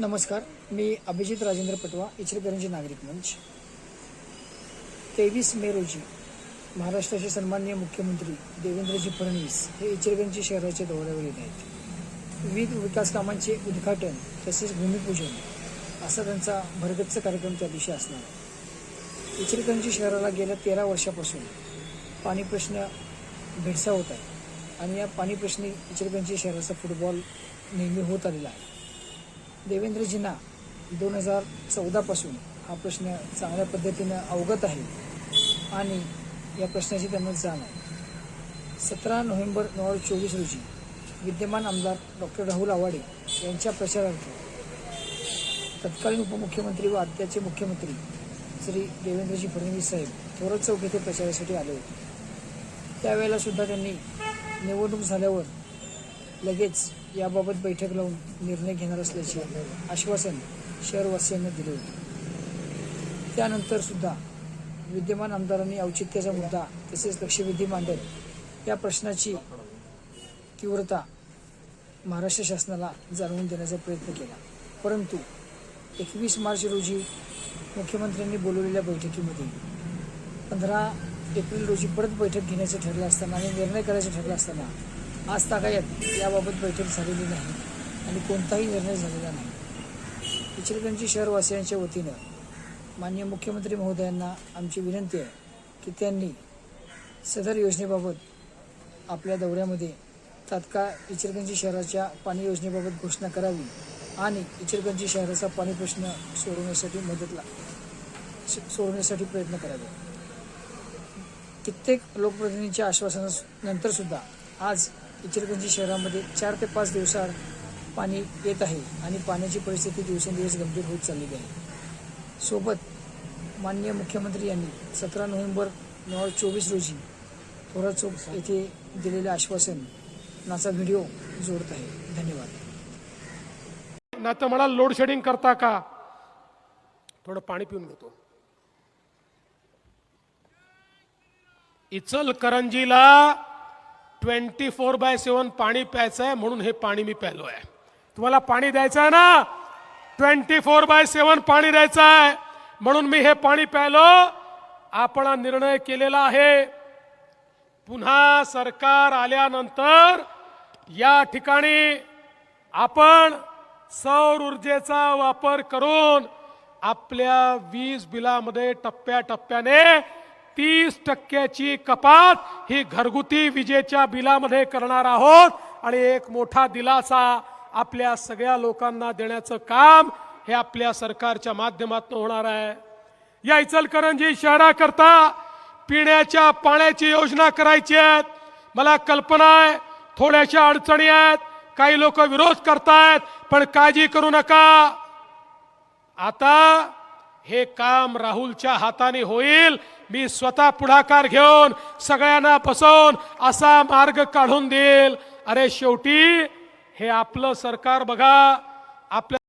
नमस्कार मी अभिजित राजेंद्र पटवा इचलकरंजी नागरिक मंच. तेवीस मे रोजी महाराष्ट्राचे सन्माननीय मुख्यमंत्री देवेंद्रजी फडणवीस हे इचलकरंजी शहराच्या दौऱ्यावर येत आहेत. विविध विकास कामांचे उद्घाटन तसेच भूमिपूजन असा त्यांचा भरगच्च कार्यक्रम त्या दिवशी असणार. आहे इचलकरंजी शहराला गेल्या तेरा वर्षापासून पाणी प्रश्न भेडसा होत आहे आणि या पाणी प्रश्नी इचलकरंजी शहराचा फुटबॉल नेहमी होत आलेला आहे. देवेंद्रजींना दोन हजार चौदापासून हा प्रश्न चांगल्या पद्धतीनं अवगत आहे आणि या प्रश्नाची त्यांना जाण आहे. सतरा नोव्हेंबर दोन हजार चोवीस रोजी विद्यमान आमदार डॉक्टर राहुल आवाडे यांच्या प्रचारार्थ तत्कालीन उपमुख्यमंत्री व आत्याचे मुख्यमंत्री श्री देवेंद्रजी फडणवीस साहेब थोरत चौक येथे प्रचारासाठी आले होते. त्यावेळेला सुद्धा त्यांनी निवडणूक झाल्यावर लगेच याबाबत बैठक लावून निर्णय घेणार असल्याचे आश्वासन शहरवासियांना दिले होते. त्यानंतर सुद्धा विद्यमान आमदारांनी औचित्याचा मुद्दा तसेच लक्षवेधी मांडत या प्रश्नाची तीव्रता महाराष्ट्र शासनाला जाणवून देण्याचा प्रयत्न केला. परंतु एकवीस मार्च रोजी मुख्यमंत्र्यांनी बोलवलेल्या बैठकीमध्ये पंधरा एप्रिल रोजी परत बैठक घेण्याचं ठरलं असताना आणि निर्णय करायचं ठरलं असताना आज तागायत याबाबत बैठक झालेली नाही आणि कोणताही निर्णय झालेला नाही. इचलकरंजी शहरवासियांच्या वतीनं माननीय मुख्यमंत्री महोदयांना आमची विनंती आहे की त्यांनी सदर योजनेबाबत आपल्या दौऱ्यामध्ये तात्काळ इचलकरंजी शहराच्या पाणी योजनेबाबत घोषणा करावी आणि इचलकरंजी शहराचा पाणी प्रश्न सोडवण्यासाठी मदत ला स- सोडवण्यासाठी प्रयत्न करावे. कित्येक लोकप्रतिनिधींच्या आश्वासनानंतरसुद्धा आज इचलकरंजी शहरामध्ये चार ते पाच दिवसाआड पाणी येत आहे आणि पाण्याची परिस्थिती दिवसेंदिवस गंभीर होत चाललेली आहे. सोबत माननीय मुख्यमंत्री यांनी सतरा नोव्हेंबर दोन हजार चोवीस रोजी थोरा चौक येथे दिलेले आश्वासन नाचा व्हिडिओ जोडत आहे. धन्यवाद. नाही तर मला लोड शेडिंग करता का? थोडं पाणी पिऊन घेतो. इचलकरंजीला ट्वेंटी फोर बाय सेवन पाणी प्यायचं आहे म्हणून हे पाणी मी प्यायलो आहे. तुम्हाला पाणी द्यायचं आहे ना? ट्वेंटी फोर बाय सेवन पाणी द्यायचं आहे. म्हणून मी हे पाणी प्यायलो. आपण हा निर्णय केलेला आहे. पुन्हा सरकार आल्यानंतर या ठिकाणी आपण सौर ऊर्जेचा वापर करून आपल्या वीज बिलामध्ये टप्प्याटप्प्याने तीस टक्क्याची कपात ही घरगुती विजेच्या बिलामध्ये करणार आहोत. आणि एक मोठा दिलासा आपल्या सगळ्या लोकांना देण्याचं काम हे आपल्या सरकारच्या माध्यमातून होणार आहे. या इचलकरंजी शहराकरता पिण्याच्या पाण्याची योजना करायची आहेत. मला कल्पना आहे थोड्याशा अडचणी आहेत काही लोक विरोध करतायत पण काळजी करू नका. आता हे काम राहुलच्या हाताने होईल. मी स्वतः पुढाकार घेऊन सगळ्यांना बसवून असा मार्ग काढून देईल. अरे शेवटी हे आपलं सरकार बघा. आपल्या